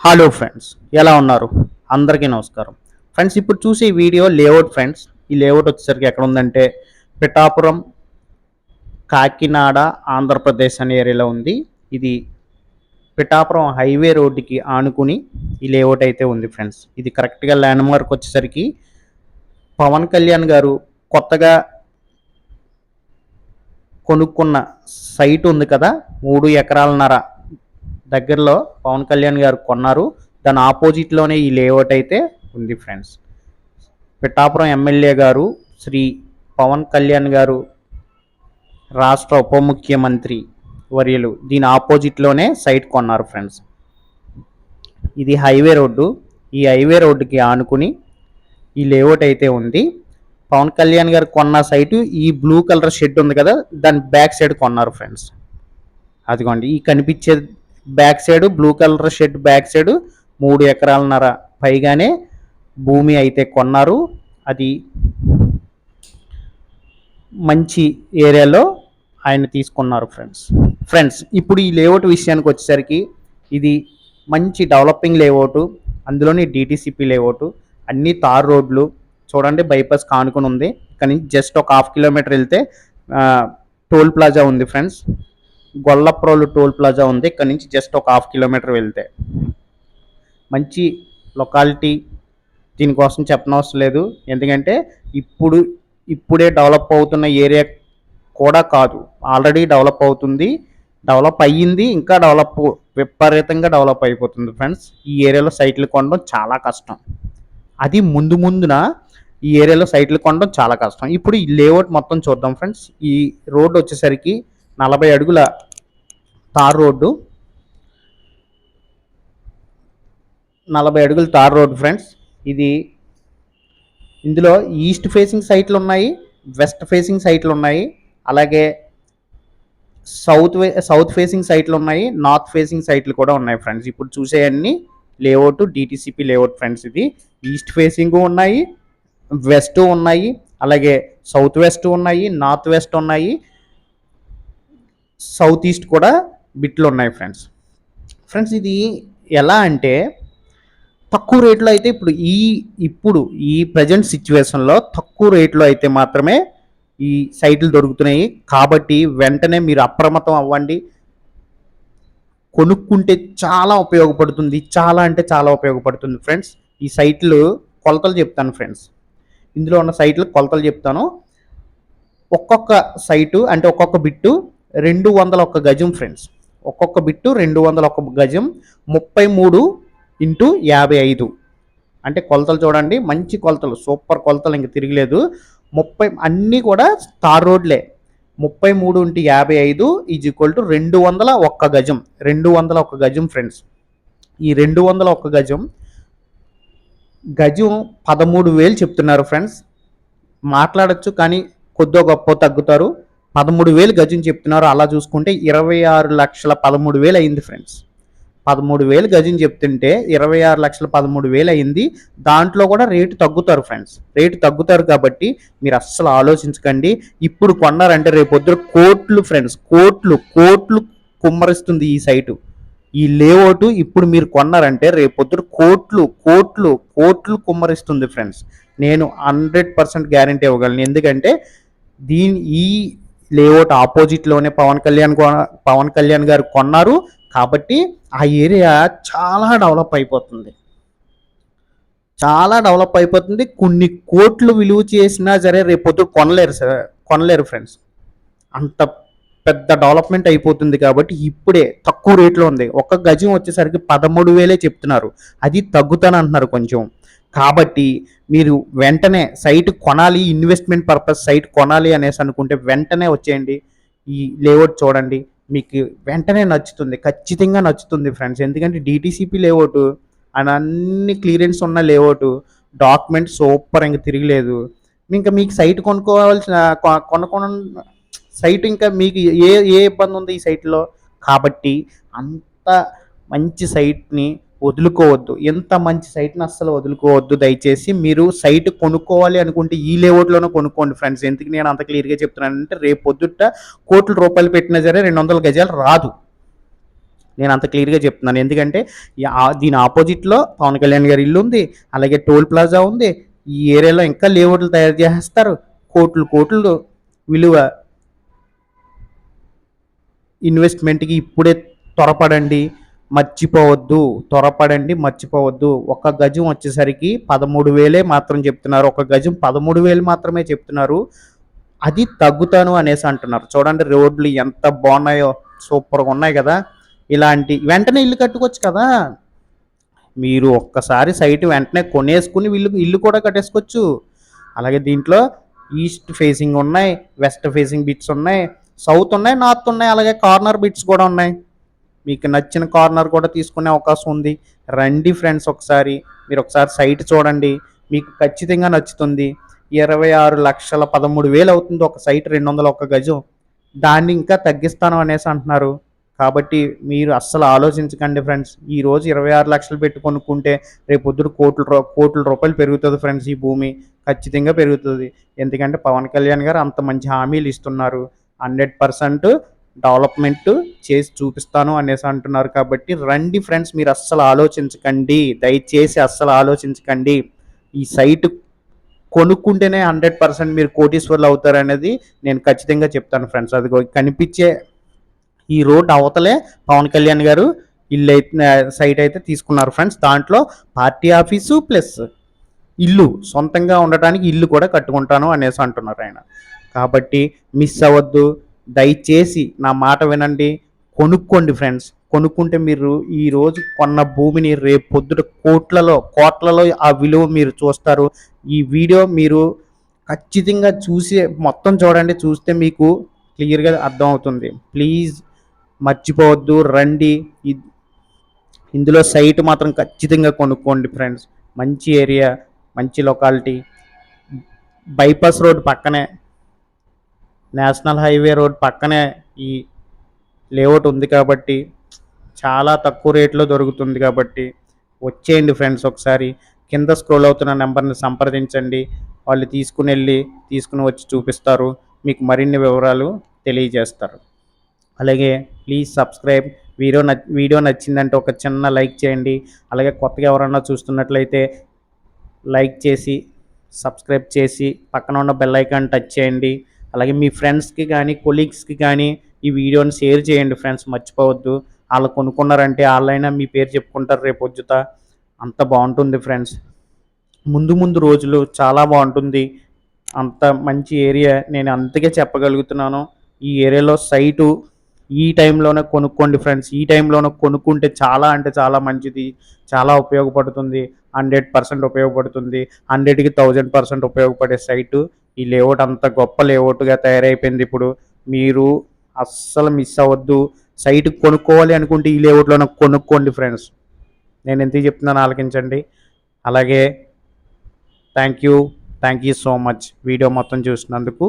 Hello friends ఎలా ఉన్నారు? అందరికీ నమస్కారం. ఫ్రెండ్స్ ఇప్పుడు చూసే వీడియో లేఅవుట్ ఫ్రెండ్స్ ఈ లేఅవుట్ వచ్చేసరికి ఎక్కడ ఉందంటే పిఠాపురం కాకినాడ ఆంధ్రప్రదేశ్ అనే ఏరియాలో ఉంది. ఇది పిఠాపురం హైవే రోడ్డుకి ఆనుకుని ఈ లేఅవుట్ అయితే ఉంది ఫ్రెండ్స్ ఇది కరెక్ట్గా ల్యాండ్ మార్క్ వచ్చేసరికి పవన్ కళ్యాణ్ గారు కొత్తగా కొనుక్కున్న సైట్ ఉంది కదా మూడు ఎకరాలన్నర దగ్గరలో పవన్ కళ్యాణ్ గారు కొన్నారు. దాని ఆపోజిట్లోనే ఈ లేఅవుట్ అయితే ఉంది ఫ్రెండ్స్ పిఠాపురం ఎమ్మెల్యే గారు శ్రీ పవన్ కళ్యాణ్ గారు రాష్ట్ర ఉప ముఖ్యమంత్రి వర్యులు దీని ఆపోజిట్లోనే సైట్ కొన్నారు ఫ్రెండ్స్ ఇది హైవే రోడ్డు. ఈ హైవే రోడ్డుకి ఆనుకుని ఈ లేఅవుట్ అయితే ఉంది. పవన్ కళ్యాణ్ గారు కొన్న సైటు ఈ బ్లూ కలర్ షెడ్ ఉంది కదా దాని బ్యాక్ సైడ్ కొన్నారు ఫ్రెండ్స్ అదిగోండి ఈ కనిపించే back side blue colour shed back side మూడు ఎకరాలన్నర. పైగానే భూమి అయితే కొన్నారు. అది మంచి ఏరియాలో ఆయన తీసుకున్నారు ఫ్రెండ్స్. ఫ్రెండ్స్ ఇప్పుడు ఈ లేఅవుట్ విషయానికి వచ్చేసరికి ఇది మంచి డెవలపింగ్ లేఅవుట్ అందులోని డిటిసిపి లేఅవుట్ అన్ని తార్ రోడ్లు చూడండి బైపాస్ కానుకొని ఉంది. ఇక్కడ నుంచి జస్ట్ ఒక హాఫ్ కిలోమీటర్ వెళ్తే టోల్ ప్లాజా ఉంది ఫ్రెండ్స్. గొల్లప్రోలు టోల్ ప్లాజా ఉంది. ఇక్కడ నుంచి జస్ట్ ఒక హాఫ్ కిలోమీటర్ వెళ్తే. మంచి లొకాలిటీ దీనికోసం చెప్పనవసరం లేదు. ఎందుకంటే ఇప్పుడు ఇప్పుడే డెవలప్ అవుతున్న ఏరియా కూడా కాదు. ఆల్రెడీ డెవలప్ అవుతుంది. డెవలప్ అయ్యింది. ఇంకా డెవలప్ విపరీతంగా డెవలప్ అయిపోతుంది ఫ్రెండ్స్. ఈ ఏరియాలో సైట్లు కొనడం చాలా కష్టం. అది ముందు ముందున ఈ ఏరియాలో సైట్లు కొనడం చాలా కష్టం. ఇప్పుడు ఈ లేఅవుట్ మొత్తం చూద్దాం ఫ్రెండ్స్. ఈ రోడ్ వచ్చేసరికి నలభై అడుగుల తార్ రోడ్డు. నలభై అడుగుల తార్ రోడ్డు ఫ్రెండ్స్. ఇది ఇందులో ఈస్ట్ ఫేసింగ్ సైట్లు ఉన్నాయి వెస్ట్ ఫేసింగ్ సైట్లు ఉన్నాయి అలాగే సౌత్ వే సౌత్ ఫేసింగ్ సైట్లు ఉన్నాయి నార్త్ ఫేసింగ్ సైట్లు కూడా ఉన్నాయి ఫ్రెండ్స్. ఇప్పుడు చూసేయన్నీ లేఅవుట్ డిటిసిపి లేఅవుట్ ఫ్రెండ్స్ ఇది. ఈస్ట్ ఫేసింగ్ ఉన్నాయి వెస్ట్ ఉన్నాయి అలాగే సౌత్ వెస్ట్ ఉన్నాయి నార్త్ వెస్ట్ ఉన్నాయి. సౌత్ ఈస్ట్ కూడా బిట్లు ఉన్నాయి ఫ్రెండ్స్. ఫ్రెండ్స్ ఇది ఎలా అంటే తక్కువ రేట్లో అయితే ఇప్పుడు ఈ ఇప్పుడు ఈ ప్రజెంట్ సిచ్యువేషన్లో తక్కువ రేట్లో అయితే మాత్రమే ఈ సైట్లు దొరుకుతున్నాయి. కాబట్టి వెంటనే మీరు అప్రమత్తం అవ్వండి. కొనుక్కుంటే చాలా ఉపయోగపడుతుంది. చాలా అంటే చాలా ఉపయోగపడుతుంది ఫ్రెండ్స్. ఈ సైట్లు కొలతలు చెప్తాను ఫ్రెండ్స్. ఇందులో ఉన్న సైట్లు కొలతలు చెప్తాను. ఒక్కొక్క సైటు అంటే ఒక్కొక్క బిట్టు రెండు వందల ఒక్క గజం ఫ్రెండ్స్ ఒక్కొక్క బిట్టు రెండు వందల ఒక్క గజం ముప్పై మూడు ఇంటూ యాభై ఐదు. అంటే కొలతలు చూడండి మంచి కొలతలు సూపర్ కొలతలు ఇంక తిరగలేదు. ముప్పై అన్నీ కూడా స్టార్ రోడ్లే. ముప్పై మూడు ఇంటూ యాభై ఐదు ఈజ్ ఈక్వల్ టు రెండు వందల ఒక్క గజం. రెండు వందల ఒక్క గజం ఫ్రెండ్స్ ఈ రెండు వందల ఒక్క గజం గజం పదమూడు వేలు చెప్తున్నారు ఫ్రెండ్స్ మాట్లాడచ్చు కానీ కొద్దో గొప్ప తగ్గుతారు. పదమూడు వేలు గజం చెప్తున్నారు. అలా చూసుకుంటే ఇరవై ఆరు లక్షల పదమూడు వేలు అయింది ఫ్రెండ్స్. పదమూడు వేలు గజం చెప్తుంటే ఇరవై ఆరు లక్షల పదమూడు వేలు అయింది. దాంట్లో కూడా రేటు తగ్గుతారు ఫ్రెండ్స్. రేటు తగ్గుతారు కాబట్టి మీరు అస్సలు ఆలోచించకండి. ఇప్పుడు కొన్నారంటే రేపొద్దు కోట్లు ఫ్రెండ్స్ కోట్లు కోట్లు కుమ్మరిస్తుంది ఈ సైటు. ఈ లేఅవుట్ ఇప్పుడు మీరు కొన్నారంటే రేపొద్దు కోట్లు కోట్లు కోట్లు కుమ్మరిస్తుంది ఫ్రెండ్స్. నేను హండ్రెడ్ పర్సెంట్ గ్యారంటీ ఇవ్వగలను. ఎందుకంటే దీని ఈ లేఅవుట్ ఆపోజిట్లోనే పవన్ కళ్యాణ్ పవన్ కళ్యాణ్ గారు కొన్నారు. కాబట్టి ఆ ఏరియా చాలా డెవలప్ అయిపోతుంది. చాలా డెవలప్ అయిపోతుంది. కొన్ని కోట్లు విలువ చేసినా సరే రేపొద్దు కొనలేరు సార్ కొనలేరు ఫ్రెండ్స్ అంత పెద్ద డెవలప్మెంట్ అయిపోతుంది కాబట్టి ఇప్పుడే తక్కువ రేట్లో ఉంది. ఒక గజం వచ్చేసరికి పదమూడు వేలే చెప్తున్నారు. అది తగ్గుతానంటున్నారు కొంచెం. కాబట్టి మీరు వెంటనే సైట్ కొనాలి ఇన్వెస్ట్మెంట్ పర్పస్ సైట్ కొనాలి అనేసి అనుకుంటే వెంటనే వచ్చేయండి. ఈ లేఅవుట్ చూడండి. మీకు వెంటనే నచ్చుతుంది. ఖచ్చితంగా నచ్చుతుంది ఫ్రెండ్స్. ఎందుకంటే డిటిసిపి లేఅవుట్ అని అన్ని క్లియరెన్స్ ఉన్న లేఅవుట్ డాక్యుమెంట్ సూపర్ ఇంకా తిరగలేదు. ఇంకా మీకు సైట్ కొనుక్కోవాల్సిన కొ- సైట్ ఇంకా మీకు ఏ ఏ ఇబ్బంది ఉంది ఈ సైట్లో? కాబట్టి అంత మంచి సైట్ని వదులుకోవద్దు. ఎంత మంచి సైట్ని అస్సలు వదులుకోవద్దు. దయచేసి మీరు సైట్ కొనుక్కోవాలి అనుకుంటే ఈ లేఅవుట్లోనే కొనుక్కోండి ఫ్రెండ్స్. ఎందుకు నేను అంత క్లియర్గా చెప్తున్నానంటే రేపు పొద్దుట కోట్ల రూపాయలు పెట్టినా సరే రెండు వందల గజాలు రాదు. నేను అంత క్లియర్గా చెప్తున్నాను. ఎందుకంటే దీని ఆపోజిట్లో పవన్ కళ్యాణ్ గారి ఇల్లు ఉంది. అలాగే టోల్ ప్లాజా ఉంది. ఈ ఏరియాలో ఇంకా లేఅవుట్లు తయారు చేస్తారు. కోట్లు కోట్లు విలువ ఇన్వెస్ట్మెంట్కి ఇప్పుడే త్వరపడండి. మర్చిపోవద్దు త్వరపడండి మర్చిపోవద్దు. ఒక గజం వచ్చేసరికి పదమూడు వేలే మాత్రం చెప్తున్నారు. ఒక గజం పదమూడు వేలు మాత్రమే చెప్తున్నారు. అది తగ్గుతాను అనేసి అంటున్నారు. చూడండి రోడ్లు ఎంత బాగున్నాయో సూపర్గా ఉన్నాయి కదా. ఇలాంటి వెంటనే ఇల్లు కట్టుకోవచ్చు కదా. మీరు ఒక్కసారి సైట్ వెంటనే కొనేసుకుని ఇల్లు ఇల్లు కూడా కట్టేసుకోవచ్చు. అలాగే దీంట్లో ఈస్ట్ ఫేసింగ్ ఉన్నాయి వెస్ట్ ఫేసింగ్ బిట్స్ ఉన్నాయి సౌత్ ఉన్నాయి నార్త్ ఉన్నాయి అలాగే కార్నర్ బిట్స్ కూడా ఉన్నాయి. మీకు నచ్చిన కార్నర్ కూడా తీసుకునే అవకాశం ఉంది. రండి ఫ్రెండ్స్ ఒకసారి. మీరు ఒకసారి సైట్ చూడండి. మీకు ఖచ్చితంగా నచ్చుతుంది. ఇరవై ఆరు లక్షల పదమూడు వేలు అవుతుంది ఒక సైట్ రెండు వందల ఒక గజం. దాన్ని ఇంకా తగ్గిస్తాను అనేసి అంటున్నారు. కాబట్టి మీరు అస్సలు ఆలోచించకండి ఫ్రెండ్స్. ఈ రోజు ఇరవై ఆరు లక్షలు పెట్టి కొనుక్కుంటే రేపు పొద్దున కోట్ల రూ- కోట్ల రూపాయలు పెరుగుతుంది ఫ్రెండ్స్ ఈ భూమి. ఖచ్చితంగా పెరుగుతుంది. ఎందుకంటే పవన్ కళ్యాణ్ గారు అంత మంచి హామీలు ఇస్తున్నారు. హండ్రెడ్ పర్సెంట్ డెవలప్మెంట్ చేసి చూపిస్తాను అనేసి అంటున్నారు కాబట్టి రండి ఫ్రెండ్స్ మీరు అస్సలు ఆలోచించకండి. దయచేసి అస్సలు ఆలోచించకండి. ఈ సైట్ కొనుక్కుంటేనే హండ్రెడ్ పర్సెంట్ మీరు కోటీశ్వర్లు అవుతారు అనేది నేను ఖచ్చితంగా చెప్తాను ఫ్రెండ్స్. అది కనిపించే ఈ రోడ్ అవతలే పవన్ కళ్యాణ్ గారు ఇల్లు అయితే సైట్ అయితే తీసుకున్నారు ఫ్రెండ్స్. దాంట్లో పార్టీ ఆఫీసు ప్లస్ ఇల్లు సొంతంగా ఉండటానికి ఇల్లు కూడా కట్టుకుంటాను అనేసి అంటున్నారు ఆయన. కాబట్టి మిస్ అవ్వద్దు. దయచేసి నా మాట వినండి. కొనుక్కోండి ఫ్రెండ్స్. కొనుక్కుంటే మీరు ఈ రోజు కొన్న భూమిని రేపు పొద్దుట కోట్లలో కోట్లలో ఆ విలువ మీరు చూస్తారు. ఈ వీడియో మీరు ఖచ్చితంగా చూసి మొత్తం చూడండి. చూస్తే మీకు క్లియర్గా అర్థమవుతుంది. ప్లీజ్ మర్చిపోవద్దు. రండి. ఇందులో సైట్ మాత్రం ఖచ్చితంగా కొనుక్కోండి ఫ్రెండ్స్. మంచి ఏరియా మంచి లొకాలిటీ. బైపాస్ రోడ్ పక్కనే నేషనల్ హైవే రోడ్ పక్కనే ఈ లేఅవుట్ ఉంది కాబట్టి చాలా తక్కువ రేట్లో దొరుకుతుంది కాబట్టి వచ్చేయండి ఫ్రెండ్స్ ఒకసారి. కింద స్క్రోల్ అవుతున్న నెంబర్ని సంప్రదించండి. వాళ్ళు తీసుకుని వెళ్ళి తీసుకుని వచ్చి చూపిస్తారు. మీకు మరిన్ని వివరాలు తెలియజేస్తారు. అలాగే ప్లీజ్ సబ్స్క్రైబ్. వీడియో నచ్ వీడియో నచ్చిందంటే ఒక చిన్న లైక్ చేయండి. అలాగే కొత్తగా ఎవరన్నా చూస్తున్నట్లయితే లైక్ చేసి సబ్స్క్రైబ్ చేసి పక్కన ఉన్న బెల్ ఐకాన్ టచ్ చేయండి. అలాగే మీ ఫ్రెండ్స్కి కానీ కొలీగ్స్కి కానీ ఈ వీడియోని షేర్ చేయండి ఫ్రెండ్స్ మర్చిపోవద్దు. వాళ్ళు కొనుక్కున్నారంటే వాళ్ళైనా మీ పేరు చెప్పుకుంటారు రేపు వచ్చుతా అంత బాగుంటుంది ఫ్రెండ్స్. ముందు ముందు రోజులు చాలా బాగుంటుంది. అంత మంచి ఏరియా నేను అంతకే చెప్పగలుగుతున్నాను. ఈ ఏరియాలో సైటు ఈ టైంలోనే కొనుక్కోండి ఫ్రెండ్స్. ఈ టైంలోనే కొనుక్కుంటే చాలా అంటే చాలా మంచిది. చాలా ఉపయోగపడుతుంది. హండ్రెడ్ పర్సెంట్ ఉపయోగపడుతుంది. హండ్రెడ్కి థౌజండ్ పర్సెంట్ ఉపయోగపడే సైటు. ఈ లేఅవుట్ అంత గొప్ప లేఅవుట్గా తయారైపోయింది ఇప్పుడు. మీరు అస్సలు మిస్ అవ్వద్దు. సైట్ కొనుక్కోవాలి అనుకుంటే ఈ లేఅవుట్లోనే కొనుక్కోండి ఫ్రెండ్స్ నేను ఎందుకు చెప్తున్నాను ఆలకించండి. అలాగే thank you thank you so much video మొత్తం చూసినందుకు